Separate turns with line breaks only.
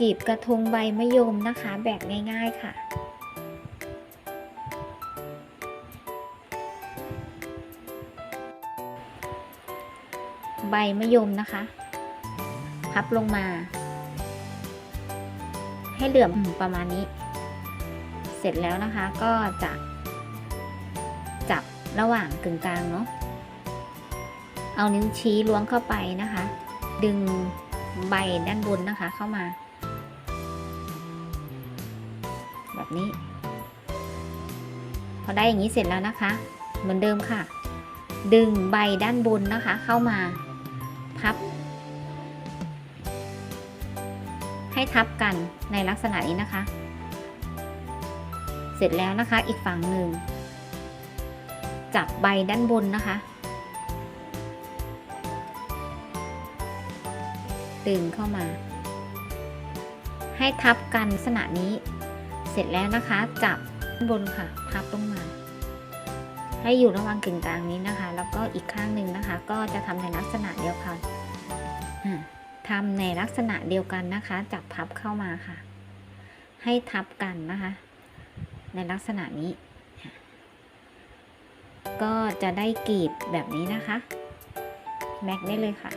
กลีบกระทงใบมะยมนะคะ แบบง่ายๆค่ะ ใบมะยมนะคะ พับลงมา ให้เหลื่อมประมาณนี้ เสร็จแล้วนะคะก็จะจับระหว่างกึ่งกลางเนาะเอานิ้วชี้ล้วงเข้าไปนะคะ ดึงใบด้านบนนะคะเข้ามา แบบนี้ พอได้อย่างนี้เสร็จแล้วนะคะ เหมือนเดิมค่ะ ดึงใบด้านบนนะคะ เข้ามาพับ ให้ทับกันในลักษณะนี้นะคะ เสร็จแล้วนะคะอีกฝั่งหนึ่งจับใบด้านบนนะคะ ดึงเข้ามา ให้ทับกันลักษณะนี้ สร็จแล้วนะคะ จับด้นบนค่ะพับลงมา ให้อยู่ระหว่างกึ่งกลางนี้นะคะ แล้วก็อีกข้างหนึ่งนะคะ ก็จะทำในลักษณะเดียวกันอ่าทำในลักษณะเดียวกันนะคะ จับพับเข้ามาค่ะ ให้ทับกันนะคะ ในลักษณะนี้ ก็จะได้กลีบแบบนี้นะคะ แม็กได้เลยค่ะ